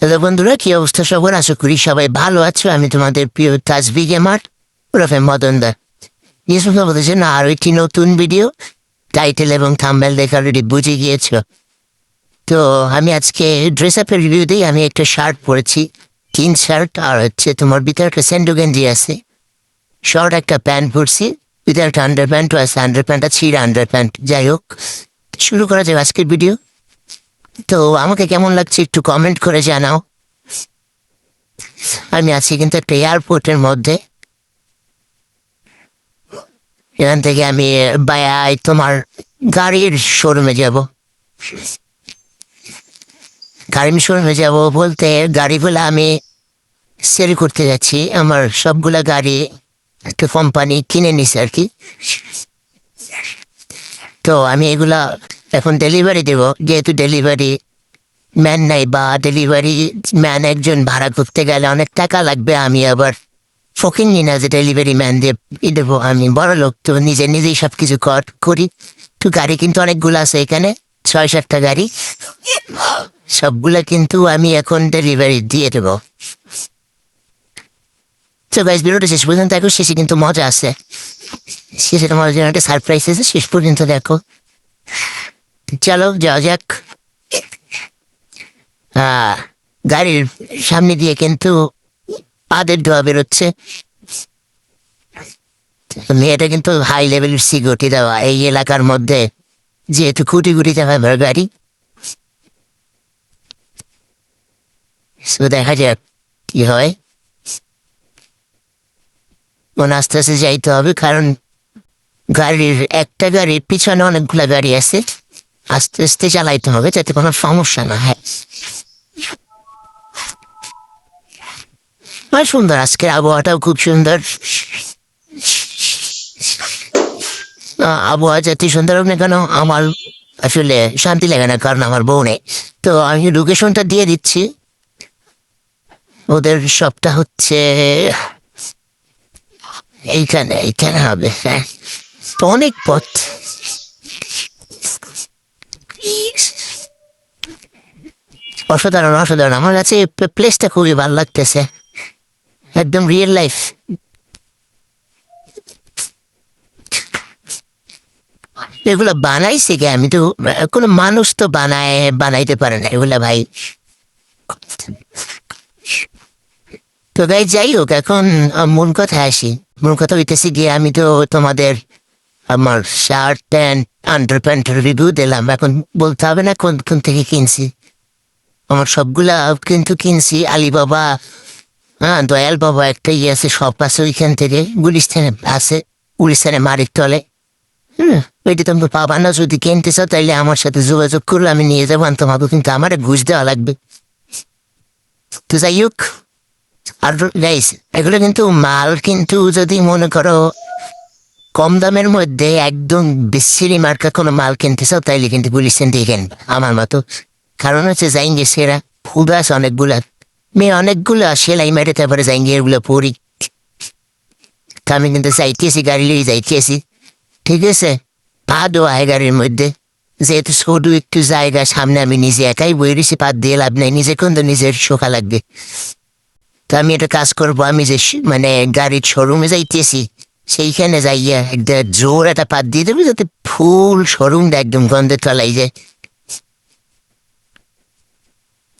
Hello বন্ধুরা, কি অবস্থা সবার? আশা করি সবাই ভালো আছো। আমি তোমাদের প্রিয় তাজবি গেমার ওরফে মদন দা। ইউসুফ বলেছে না আরও একটি নতুন ভিডিও টাইটেল এবং থাম্বেল দেখে অলরেডি বুঝে গিয়েছ। তো আমি আজকে ড্রেস আপের রিভিউ দিই আমি একটা শার্ট পরেছি তিন শার্ট আর হচ্ছে তোমার ভিতরে একটা স্যান্ডো গেঞ্জি আছে। শর্ট একটা প্যান্ট পরছি, ভিতরে একটা আন্ডার প্যান্টও আছে আন্ডার প্যান্টটা ছিঁড়া আন্ডার প্যান্ট যাই হোক, শুরু করা যাক আজকের ভিডিও তো আমাকে কেমন লাগছে একটু কমেন্ট করে জানাও। আমি আছি কিন্তু একটা এয়ারপোর্টের মধ্যে। এখান থেকে আমি বায়াই তোমার গাড়ির শোরুমে যাব। গাড়ির শোরুমে যাব বলতে গাড়িগুলো আমি সেল করতে যাচ্ছি। আমার সবগুলা গাড়ি একটা কোম্পানি কিনে নিছে আর কি। তো আমি এগুলা এখন ডেলিভারি দেব। যেহেতু ডেলিভারি ম্যান নাই বা ডেলিভারি ম্যান একজন ভাড়া করতে গেলে অনেক টাকা লাগবে, আমি আবার ফকিং না যে ডেলিভারি ম্যান দিয়ে দেবো। আমি বড় লোক, তো নিজে নিজেই সব কিছু কর- করি। তো গাড়ি কিন্তু অনেকগুলো আছে এখানে ছয় সাতটা গাড়ি। সবগুলা কিন্তু আমি এখন ডেলিভারি দিয়ে দেবো। তো গাইজ ভিডিওটা শেষ পর্যন্ত দেখো, শেষে কিন্তু মজা আছে। শেষে তোমার জন্য একটা সারপ্রাইজ আছে, শেষ পর্যন্ত দেখো। চলো, যাওয়া যাক। গাড়ির সামনে দিয়ে কিন্তু পাদের ধোয়া বেরোচ্ছে। মেয়েটা কিন্তু হাই লেভেলের সিকিউরিটি দেওয়া, এই এলাকার মধ্যে যেহেতু কুটি কুটি টাকা ভর গাড়ি। দেখা যাক কি হয়। মনে আস্তে আস্তে যাইতে হবে, কারণ গাড়ির, একটা গাড়ির পিছনে অনেকগুলো গাড়ি আছে। আস্তে আস্তে চালাইতে হবে, যাতে কোনো সমস্যা না হয়। সুন্দর, আজকের আবহাওয়াটাও খুব সুন্দর। আবহাওয়া যাতে সুন্দর হোক না কেন, আমার আসলে শান্তি লাগে না, কারণ আমার বউ নেই। তো আমি লোকেশনটা দিয়ে দিচ্ছি। ওদের সবটা হচ্ছে এইখানে এইখানে হবে হ্যাঁ। অনেক পথ। অসাধারণ অসাধারণ। আমার কাছে প্লেসটা খুবই ভালো লাগতেছে। একদম রিয়েল লাইফ এগুলো বানাইছে কে? আমি তো, কোনো মানুষ তো বানায়, বানাইতে পারে না এগুলা ভাই। তো ভাই যাই হোক, এখন মূল কথা আসি। মূল কথা হইতেছি গিয়ে আমি তো তোমাদের আমার শার্ট প্যান্ট আন্ডার প্যান্টের রিভিউ দিলাম। এখন বলতে হবে না কোন কোন থেকে কিনছি। আমার সবগুলা কিন্তু কিনছি। আলিবাবা হ্যাঁ দয়াল বাবা একটা ইয়ে আছে সব আছে ওইখান থেকে। গুলিস্তানে আছে, গুলিস্তানে মারির তলে। হুম, ওইটা তুমি পাবা না। যদি কিনতে চাও তাইলে আমার সাথে যোগাযোগ করলে আমি নিয়ে যাব। আনতে পারব কিন্তু আমার ঘুষ দেওয়া লাগবে। তো যাই হোক, আর গাইস এগুলো কিন্তু মাল কিন্তু যদি মনে করো কম দামের মধ্যে একদম বিশ্রী মার্কা কোনো মাল কিনতে চাও তাইলে কিন্তু দিয়ে কিনবে আমার মতো। কারণ হচ্ছে যাইঙ্গে সেরা ফুল অনেকগুলা, মেয়ে অনেকগুলো সেলাই মেরে, তারপরে যাইঙ্গে এগুলো পড়ি তা আমি কিন্তু যাইতেছি, গাড়ি লিয়ে যাইতেছি। ঠিক আছে? পা দেওয়া গাড়ির মধ্যে। যেহেতু ছোট একটু জায়গা, সামনে আমি নিজে একাই বই রয়েছি, পা দিয়ে লাভ নাই, নিজে কিন্তু নিজের শোকা লাগবে। তো আমি একটা কাজ করব, আমি যে মানে গাড়ির শোরুমে যাইতেছি সেইখানে যাইয়া একটা জোর একটা পাত দিয়ে দেবে যাতে ফুল শোরুমটা একদম গন্ধে তলাই যায়।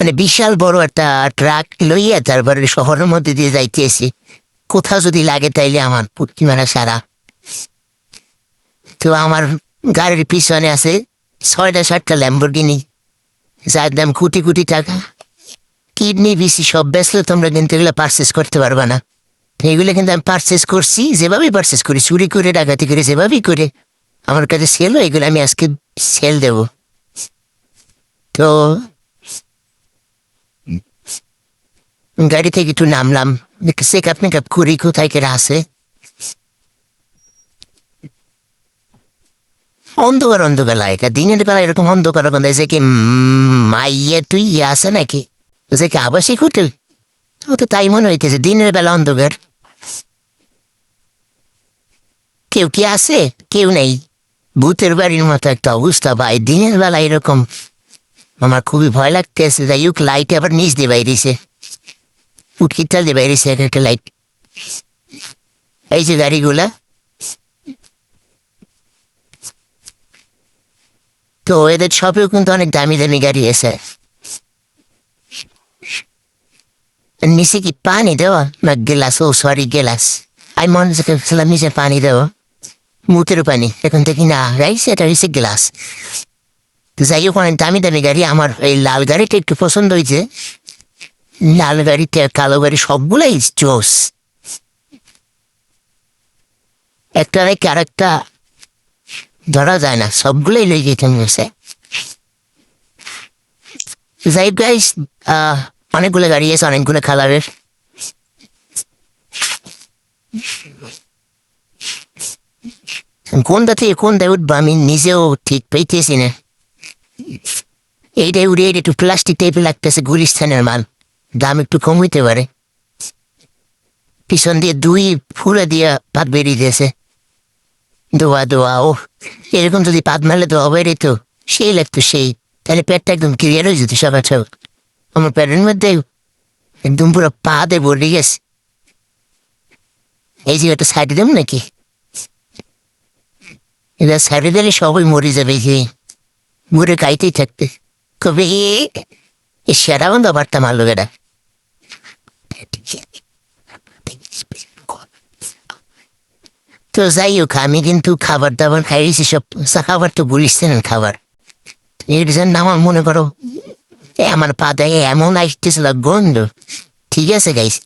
মানে বিশাল বড় একটা ট্রাক লইয়া তারপরে শহরের মধ্যে দিয়ে যাইতেছি কোথাও যদি লাগে তাইলে আমার পুটকি মারা সারা। তো আমার গাড়ির পিছনে আছে ছয়টা সাতটা ল্যাম্বরগিনি যার দাম কোটি কোটি টাকা। কিডনি, বিসি সব বেসলে তোমরা কিন্তু এগুলো পারচেস করতে পারবে না। এগুলো কিন্তু আমি পারচেস করছি, যেভাবেই পারচেস করি, চুরি করে, ডাকাতি করে, যেভাবেই করে, আমার কাছে সেল এগুলো আমি আজকে সেল দেব। তো গাড়ি থেকে একটু নামলাম চেক আপ মেকআপ করি, কোথায় কেরা আছে। অন্ধকার অন্ধকার লাগে দিনের বেলা এরকম অন্ধকার গন্ধ যে কি মাইয়ে, তুই আছে নাকি? যে কি, আবাসিক হোটেল? ও তো তাই মনে হইতেছে, দিনের বেলা অন্ধকার। কেউ কি আছে? কেউ নেই। ভূতের বাড়ির মতো একটা অবস্থা ভাই। দিনের বেলা এরকম আমার খুবই ভয় লাগতেছে। যাই হোক লাইট আবার নিচ দিয়ে বাইরেছে। উটকিটাল দিয়ে বাইরেছে এক একটা লাইট এই যে গাড়িগুলা। তো এদের সবেও কিন্তু অনেক দামি দামি গাড়ি আছে। নিচে কি পানি দেওয়া? না গেলাস ও সরি গেলাস আমি মনে করছিলাম নিচে পানি দেওয়া। মুতের পানি। এখন থেকে না রাইস এটা হচ্ছে গ্লাস যাই হোক, অনেক দামি দামি গাড়ি। আমার এই লাল গাড়িটা একটু পছন্দ হয়েছে। লাল গাড়িতে কালো গাড়ি সবগুলোই জোস। একটা রেখে আরেকটা ধরা যায় না, সবগুলোই লই যেতে মনে যাই গাইস অনেকগুলো গাড়ি আছে, অনেকগুলো কালারের কোনটা থেকে কোনটা উঠবো আমি নিজেও ঠিক পেয়েছি না এইটাই উড়ে এটা একটু প্লাস্টিক টাইপের লাগতেছে গুলিস্তানের মাল দাম একটু কম হইতে পারে পিছন দিয়ে দুই ফুলে দিয়ে পাত বেরিয়ে দিয়েছে দোয়া দোয়া ও এরকম যদি পাত মারলে তো হবে রে তো সেই লাগতো সেই তাহলে পেটটা একদম ক্লিয়ার হয়ে যেত সবার সব আমার পেটের মধ্যে একদম পুরো পা দিয়ে ভরে গেছে এই যে একটা সাইডে দেব নাকি এটা সাইডে দিলে সবাই মরে যাবে যে। মরে গাইতেই থাকবে। কবে এ সেরা বন্ধ পারতাম আলো বেড়া তো যাই হোক, আমি কিন্তু খাবার দাবার খাইছি সব খাবার তো বলিস না খাবার। এর জন্য আমার মনে করো আমার পা দেয় এমন আসতেছিল গন্ধ। ঠিক আছে গাইস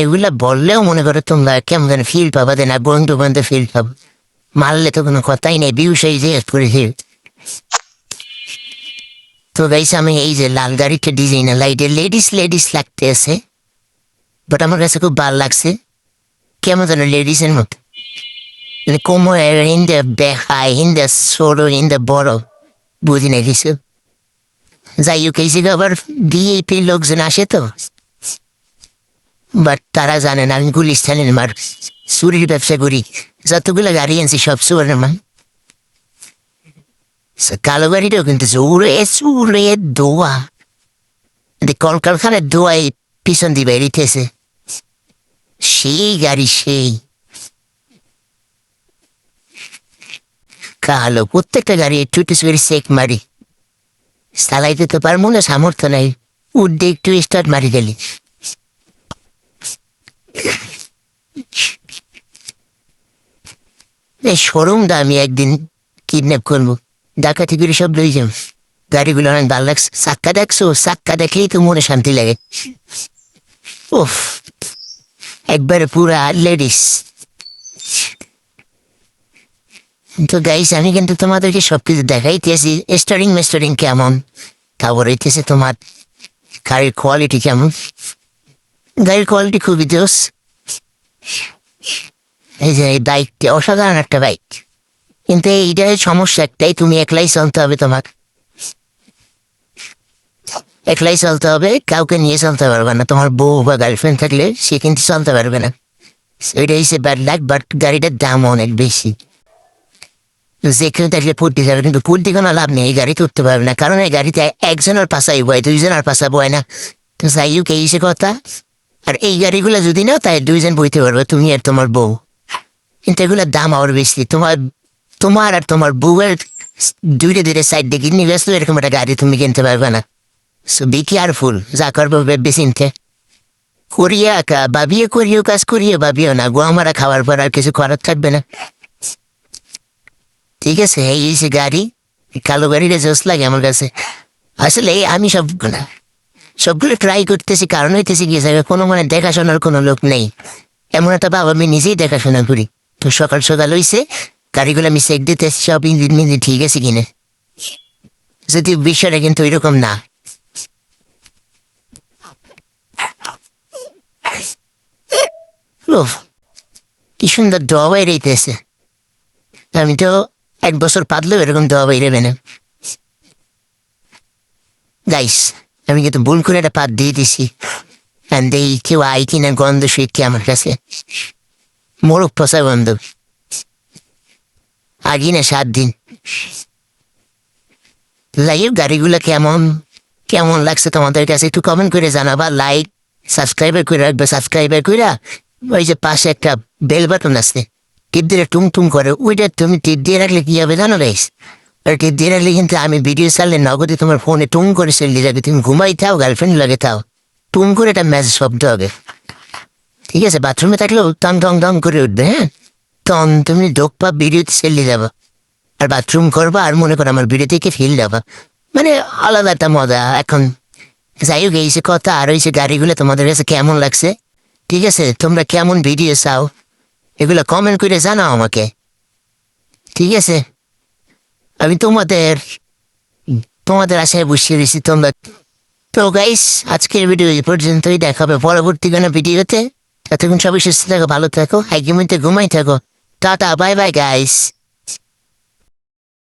এগুলা বললেও মনে করো তোমরা কেমন ফিল পাবা না, গন্ধ গন্ধ ফিল পাবো। মারলে তো কোনো কথাই নেই বিউ সেই যে করেছে তো গাইস, আমি এই যে লাল গাড়িটা ডিজাইনার লাইটে লেডিস লেডিস লাগতে আছে। বাট আমার কাছে খুব ভালো লাগছে। কেমন যেন লেডিসের মতো। কোমরের হিন্দে বেহাই হিন্দে সরো হিন্দে বড়। বুঝি না কিছু। যাই হোক, এই জায়গায় আবার বিএপি লোকজন আসে তো। বাট তারা জানে না, আমি গুলিস্তানের মার। চুরির ব্যবসা করি। যতগুলো গাড়ি আনছি সব সুরের মান কালো গাড়িটাও কিন্তু জোরে চুরে দোয়া। কলকারখানার দোয়াই পিছন দিয়ে বেরিতেছে। সেই গাড়ি সেই। কালো প্রত্যেকটা গাড়ি একটু একটু করে চেক মারি। চালাইতে তো পারব না, সামর্থ্য নাই। উড্ডে একটু স্টার্ট মারি গেলি। এই শোরুমটা আমি একদিন কিডন্যাপ করব। ডাকাতি সব লই যাম গাড়িগুলো অনেক ভালো লাগছে। চাক্কা দেখছ? চাক্কা দেখলেই তো মনে শান্তি লাগে। উফ, একবারে পুরা লেডিস তো গাইস আমি কিন্তু তোমাদেরকে সবকিছু দেখাইতেছি স্টারিং মেস্টারিং কেমন? তারপর হইতেছে তোমার গাড়ির কোয়ালিটি কেমন? গাড়ির কোয়ালিটি খুবই দোষ এই যে, এই অসাধারণ একটা বাইক। কিন্তু এইটাই সমস্যা একটাই, তুমি একলাই চলতে হবে তোমার একলাই চলতে হবে, কাউকে নিয়ে চলতে পারবে না। তোমার বউ বা গার্লফ্রেন্ড থাকলে সে কিন্তু চলতে পারবে না। ওইটা হচ্ছে ব্যাড লাগ বাট গাড়িটার দাম অনেক বেশি। যেখানে থাকলে ফুটতে যাবে কিন্তু ফুটতে কোনো লাভ নেই, এই গাড়িতে উঠতে পারবে না। কারণ এই গাড়িতে একজনের পাশাই বয়, দুইজনের পাশা বয় না। তো যাই হোক, এই কথা। আর এই গাড়িগুলো যদি নাও, তাই দুইজন বইতে পারবে, তুমি আর তোমার বউ। কিন্তু এগুলোর দাম আরও বেশি। তোমার তোমার আর তোমার বউয়ের দুইটা দুইটা সাইড দিয়ে কিনে ব্যস্ত এরকম একটা গাড়ি তুমি কিনতে পারবে না। সো বি কেয়ারফুল যা করব চিনতে করিয়া কা ভাবিয়ে করিও কাজ করিও ভাবিও না। গো আমারা খাওয়ার পর আর কিছু করার থাকবে না। ঠিক আছে, এই যে গাড়ি কালো গাড়িটা জোস লাগে আমার কাছে। আসলে আমি সব না সবগুলো ট্রাই করতেছি, কারণ হইতেছি গিয়ে কোনো মানে দেখাশোনার কোনো লোক নেই। এমন একটা বাবা আমি নিজেই দেখাশোনা করি। তো সকাল সকাল হইছে গাড়িগুলো আমি চেক দিতে সব ইঞ্জিন মিঞ্জিন ঠিক আছে কিনে। যদি বিষয়টা কিন্তু ওইরকম না। কি সুন্দর দোয়া বাইরেছে আমি তো এক বছর পাতলেও এরকম দোয়া বাইরেবে না। গাইস আমি কিন্তু ভুল করে একটা পাত দিয়ে দিছি। কেউ আই কিনা, গন্ধ শিখছে আমার কাছে মোরগ পচা গন্ধ আগে না সাত দিন। লাইভ গাড়িগুলো কেমন? কেমন লাগছে তোমাদের কাছে? একটু কমেন্ট করে জানাবা লাইক সাবস্ক্রাইবার করে রাখবে সাবস্ক্রাইবার করে ওই যে পাশে একটা বেল বাটন আছে, টিপ দিয়ে টুম টুম করে, ওইটা তুমি টিপ দিয়ে রাখলে কি হবে জানো গাইস আর টিপ দিয়ে রাখলে কিন্তু আমি ভিডিও চাললে নগদে তোমার ফোনে টুম করে চলে যাবে। তুমি ঘুমাই থাও গার্লফ্রেন্ড লাগে থাও। টুম করে একটা মেসেজ শব্দ হবে। ঠিক আছে, বাথরুমে থাকলেও টং টং টং করে উঠবে হ্যাঁ? তখন তুমি ডোকপা ভিডিওতে চলে যাবা আর বাথরুম করবা আর মনে করো আমার থেকে ফিল যাবা মানে আলাদা একটা মজা, এখন যাই হোক, এই যে কথা আর ওই গাড়িগুলো তোমাদের কাছে কেমন লাগছে, ঠিক আছে? তোমরা কেমন ভিডিও চাও, এগুলো কমেন্ট করে জানাও আমাকে, ঠিক আছে? আমি তোমাদের তোমাদের আশায় বসিয়ে দিছি তোমরা। তো গাইস আজকের ভিডিও এই পর্যন্তই দেখাবে পরবর্তী কোনো ভিডিওতে ততক্ষণ সবাই সুস্থ থাকো ভালো থাকো একই মিনিটে ঘুমাই থাকো। Tata bye bye guys